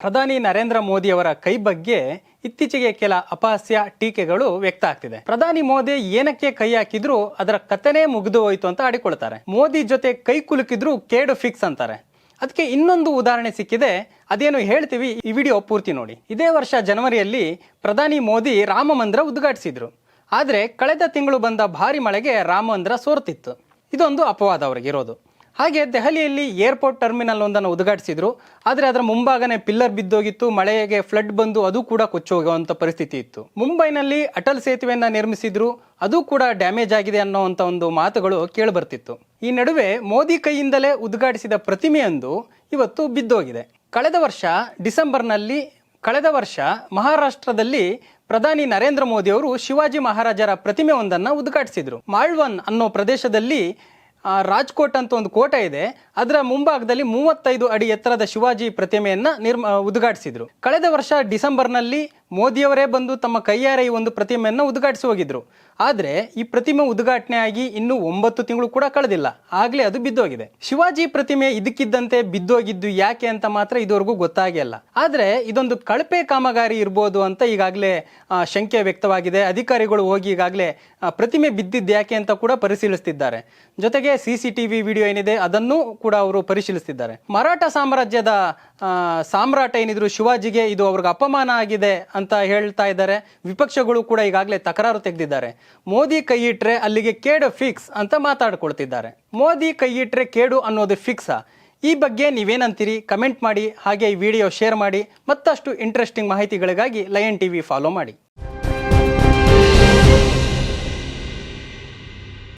ಪ್ರಧಾನಿ ನರೇಂದ್ರ ಮೋದಿ ಅವರ ಕೈ ಬಗ್ಗೆ ಇತ್ತೀಚೆಗೆ ಕೆಲ ಅಪಹಾಸ್ಯ ಟೀಕೆಗಳು ವ್ಯಕ್ತ ಆಗ್ತಿದೆ. ಪ್ರಧಾನಿ ಮೋದಿ ಏನಕ್ಕೆ ಕೈ ಹಾಕಿದ್ರು, ಅದರ ಕಥೆನೇ ಮುಗಿದು ಹೋಯ್ತು ಅಂತ ಆಡಿಕೊಳ್ತಾರೆ. ಮೋದಿ ಜೊತೆ ಕೈ ಕುಲುಕಿದ್ರು ಕೇಡು ಫಿಕ್ಸ್ ಅಂತಾರೆ. ಅದಕ್ಕೆ ಇನ್ನೊಂದು ಉದಾಹರಣೆ ಸಿಕ್ಕಿದೆ. ಅದೇನು ಹೇಳ್ತೀವಿ, ಈ ವಿಡಿಯೋ ಪೂರ್ತಿ ನೋಡಿ. ಇದೇ ವರ್ಷ ಜನವರಿಯಲ್ಲಿ ಪ್ರಧಾನಿ ಮೋದಿ ರಾಮ ಮಂದಿರ ಉದ್ಘಾಟಿಸಿದ್ರು. ಆದರೆ ಕಳೆದ ತಿಂಗಳು ಬಂದ ಭಾರಿ ಮಳೆಗೆ ರಾಮ ಮಂದಿರ ಸೋರ್ತಿತ್ತು. ಇದೊಂದು ಅಪವಾದ ಅವರಿಗೆ ಇರೋದು. ಹಾಗೆ ದೆಹಲಿಯಲ್ಲಿ ಏರ್ಪೋರ್ಟ್ ಟರ್ಮಿನಲ್ ಒಂದನ್ನು ಉದ್ಘಾಟಿಸಿದ್ರು. ಆದರೆ ಅದರ ಮುಂಭಾಗನೇ ಪಿಲ್ಲರ್ ಬಿದ್ದೋಗಿತ್ತು, ಮಳೆಗೆ ಫ್ಲಡ್ ಬಂದು ಅದು ಕೂಡ ಕೊಚ್ಚೋಗುವಂಥ ಪರಿಸ್ಥಿತಿ ಇತ್ತು. ಮುಂಬೈನಲ್ಲಿ ಅಟಲ್ ಸೇತುವೆಯನ್ನ ನಿರ್ಮಿಸಿದ್ರು, ಅದು ಕೂಡ ಡ್ಯಾಮೇಜ್ ಆಗಿದೆ ಅನ್ನೋವಂಥ ಒಂದು ಮಾತುಗಳು ಕೇಳಿಬರ್ತಿತ್ತು. ಈ ನಡುವೆ ಮೋದಿ ಕೈಯಿಂದಲೇ ಉದ್ಘಾಟಿಸಿದ ಪ್ರತಿಮೆಯೊಂದು ಇವತ್ತು ಬಿದ್ದೋಗಿದೆ. ಕಳೆದ ವರ್ಷ ಡಿಸೆಂಬರ್ನಲ್ಲಿ, ಕಳೆದ ವರ್ಷ ಮಹಾರಾಷ್ಟ್ರದಲ್ಲಿ ಪ್ರಧಾನಿ ನರೇಂದ್ರ ಮೋದಿ ಅವರು ಶಿವಾಜಿ ಮಹಾರಾಜರ ಪ್ರತಿಮೆ ಒಂದನ್ನು ಉದ್ಘಾಟಿಸಿದರು. ಮಾಳ್ವನ್ ಅನ್ನೋ ಪ್ರದೇಶದಲ್ಲಿ ರಾಜ್ಕೋಟ್ ಅಂತ ಒಂದು ಕೋಟೆ ಇದೆ. ಅದರ ಮುಂಭಾಗದಲ್ಲಿ ಮೂವತ್ತೈದು ಅಡಿ ಎತ್ತರದ ಶಿವಾಜಿ ಪ್ರತಿಮೆಯನ್ನು ನಿರ್ಮ ಉದ್ಘಾಟಿಸಿದ್ರು. ಕಳೆದ ವರ್ಷ ಡಿಸೆಂಬರ್ನಲ್ಲಿ ಮೋದಿಯವರೇ ಬಂದು ತಮ್ಮ ಕೈಯಾರೆ ಈ ಒಂದು ಪ್ರತಿಮೆಯನ್ನು ಉದ್ಘಾಟಿಸಿ ಹೋಗಿದ್ರು. ಆದರೆ ಈ ಪ್ರತಿಮೆ ಉದ್ಘಾಟನೆ ಆಗಿ ಇನ್ನೂ ಒಂಬತ್ತು ತಿಂಗಳು ಕೂಡ ಕಳೆದಿಲ್ಲ. ಆಗಲೇ ಅದು ಬಿದ್ದೋಗಿದೆ. ಶಿವಾಜಿ ಪ್ರತಿಮೆ ಇದಕ್ಕಿದ್ದಂತೆ ಬಿದ್ದೋಗಿದ್ದು ಯಾಕೆ ಅಂತ ಮಾತ್ರ ಇದುವರೆಗೂ ಗೊತ್ತಾಗಿಲ್ಲ ಆದರೆ ಇದೊಂದು ಕಳಪೆ ಕಾಮಗಾರಿ ಇರ್ಬೋದು ಅಂತ ಈಗಾಗಲೇ ಶಂಕೆ ವ್ಯಕ್ತವಾಗಿದೆ. ಅಧಿಕಾರಿಗಳು ಹೋಗಿ ಈಗಾಗಲೇ ಪ್ರತಿಮೆ ಬಿದ್ದಿದ್ದು ಯಾಕೆ ಅಂತ ಕೂಡ ಪರಿಶೀಲಿಸ್ತಿದ್ದಾರೆ. ಜೊತೆಗೆ C C T V video ಏನಿದೆ ಅದನ್ನು ಕೂಡ ಅವರು ಪರಿಶೀಲಿಸ್ತಿದ್ದಾರೆ. ಮರಾಠ ಸಾಮ್ರಾಜ್ಯದ ಸಾಮ್ರಾಟ ಏನಿದ್ರು ಶಿವಾಜಿಗೆ ಇದು ಅವ್ರಿಗೆ ಅಪಮಾನ ಆಗಿದೆ ಅಂತ ಹೇಳ್ತಾ ಇದ್ದಾರೆ. ವಿಪಕ್ಷಗಳು ಕೂಡ ಈಗಾಗಲೇ ತಕರಾರು ತೆಗೆದಿದ್ದಾರೆ. ಮೋದಿ ಕೈ ಇಟ್ಟರೆ ಅಲ್ಲಿಗೆ ಕೇಡು ಫಿಕ್ಸ್ ಅಂತ ಮಾತಾಡ್ಕೊಳ್ತಿದ್ದಾರೆ. ಮೋದಿ ಕೈ ಇಟ್ಟರೆ ಕೇಡು ಅನ್ನೋದು ಫಿಕ್ಸಾ ಈ ಬಗ್ಗೆ ನೀವೇನಂತೀರಿ? ಕಮೆಂಟ್ ಮಾಡಿ, ಹಾಗೆ ಈ ವಿಡಿಯೋ ಶೇರ್ ಮಾಡಿ, ಮತ್ತಷ್ಟು ಇಂಟ್ರೆಸ್ಟಿಂಗ್ ಮಾಹಿತಿಗಳಿಗಾಗಿ ಲಯನ್ ಟಿವಿ ಫಾಲೋ ಮಾಡಿ.